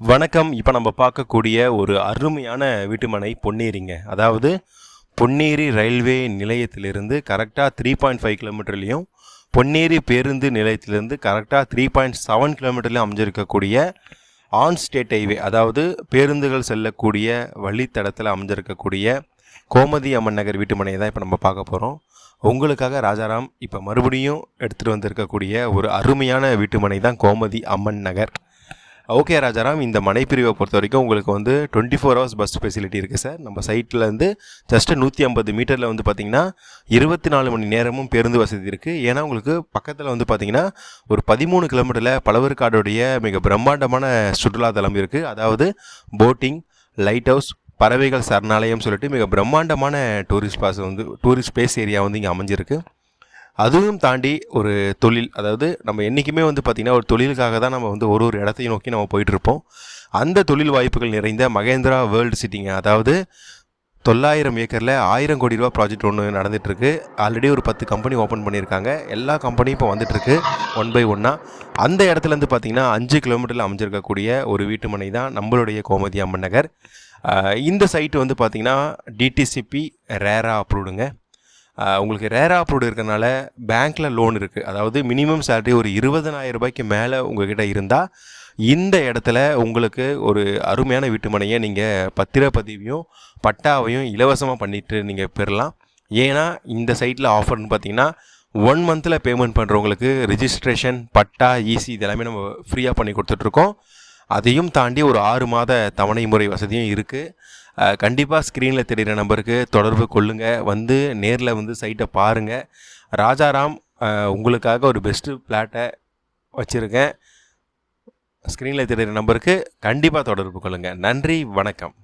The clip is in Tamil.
வணக்கம். இப்போ நம்ம பார்க்கக்கூடிய ஒரு அருமையான வீட்டுமனை பொன்னேரிங்க. அதாவது பொன்னேரி ரயில்வே நிலையத்திலிருந்து கரெக்டாக த்ரீ பாயிண்ட் ஃபைவ் கிலோமீட்டர்லேயும் பொன்னேரி பேருந்து நிலையத்திலிருந்து கரெக்டாக த்ரீ பாயிண்ட் செவன் கிலோமீட்டர்லையும் அமைஞ்சிருக்கக்கூடிய ஆன் ஸ்டேட் ஹைவே அதாவது பேருந்துகள் செல்லக்கூடிய வழித்தடத்தில் அமைஞ்சிருக்கக்கூடிய கோமதி அம்மன் நகர் வீட்டுமனையை தான் இப்போ நம்ம பார்க்க போகிறோம் உங்களுக்காக ராஜாராம் இப்போ மறுபடியும் எடுத்துகிட்டு வந்திருக்கக்கூடிய ஒரு அருமையான வீட்டுமனை தான் கோமதி அம்மன் நகர். ஓகே ராஜாராம் இந்த மனைப்பிரிவை பொறுத்த வரைக்கும் உங்களுக்கு வந்து twenty four hours bus facility இருக்குது சார். நம்ம சைட்டில் வந்து ஜஸ்ட்டு நூற்றி ஐம்பது மீட்டரில் வந்து பார்த்திங்கன்னா இருபத்தி நாலு மணி நேரமும் பேருந்து வசதி இருக்குது ஏன்னா உங்களுக்கு பக்கத்தில் வந்து பார்த்திங்கன்னா ஒரு பதிமூணு கிலோமீட்டரில் பழவர்காடுடைய மிக பிரம்மாண்டமான சுற்றுலாத்தலம் இருக்குது அதாவது போட்டிங் லைட் ஹவுஸ் பறவைகள் சரணாலயம் சொல்லிட்டு மிக பிரம்மாண்டமான டூரிஸ்ட் பாஸ் வந்து டூரிஸ்ட் பிளேஸ் ஏரியா வந்து இங்கே அமைஞ்சிருக்கு. அதுவும் தாண்டி ஒரு தொழில் அதாவது நம்ம என்றைக்குமே வந்து பார்த்திங்கன்னா ஒரு தொழிலுக்காக தான் நம்ம வந்து ஒரு ஒரு இடத்தையும் நோக்கி நம்ம போயிட்டுருப்போம். அந்த தொழில் வாய்ப்புகள் நிறைந்த மகேந்திரா வேர்ல்டு சிட்டிங்க. அதாவது தொள்ளாயிரம் ஏக்கரில் ஆயிரம் கோடி ரூபா ப்ராஜெக்ட் ஒன்று நடந்துகிட்ருக்கு ஆல்ரெடி ஒரு பத்து கம்பெனி ஓப்பன் பண்ணியிருக்காங்க. எல்லா கம்பெனியும் இப்போ வந்துட்டுருக்கு ஒன் பை ஒன்னாக அந்த இடத்துலேருந்து பார்த்திங்கன்னா அஞ்சு கிலோமீட்டரில் அமைஞ்சிருக்கக்கூடிய ஒரு வீட்டுமனை தான் நம்மளுடைய கோமதி அம்மன் நகர். இந்த சைட்டு வந்து பார்த்திங்கன்னா டிடிசிபி ரேரா அப்ரூவ்டுங்க உங்களுக்கு ரேரா அப்ரூவ்டு இருக்கறனால பேங்க்கில் லோன் இருக்குது அதாவது மினிமம் சேலரி ஒரு இருபதனாயிரம் ரூபாய்க்கு மேலே உங்ககிட்ட இருந்தால் இந்த இடத்துல உங்களுக்கு ஒரு அருமையான வீட்டுமனையை நீங்கள் பத்திரப்பதிவையும் பட்டாவையும் இலவசமாக பண்ணிட்டு நீங்கள் பெறலாம். ஏன்னா இந்த சைட்டில் ஆஃபர்னு பார்த்தீங்கன்னா ஒன் மந்தில் பேமெண்ட் பண்ணுறவங்களுக்கு ரிஜிஸ்ட்ரேஷன் பட்டா ஈசி இதெல்லாமே நம்ம ஃப்ரீயாக பண்ணி கொடுத்துட்ருக்கோம் அதையும் தாண்டி ஒரு ஆறு மாத தவணை முறை வசதியும் இருக்குது கண்டிப்பாக ஸ்க்ரீனில் தெரிகிற நம்பருக்கு தொடர்பு கொள்ளுங்கள் வந்து நேரில் வந்து சைட்டை பாருங்கள் ராஜாராம் உங்களுக்காக ஒரு பெஸ்ட்டு பிளாட்டை வச்சுருக்கேன். ஸ்க்ரீனில் தெரிகிற நம்பருக்கு கண்டிப்பாக தொடர்பு கொள்ளுங்கள் நன்றி வணக்கம்.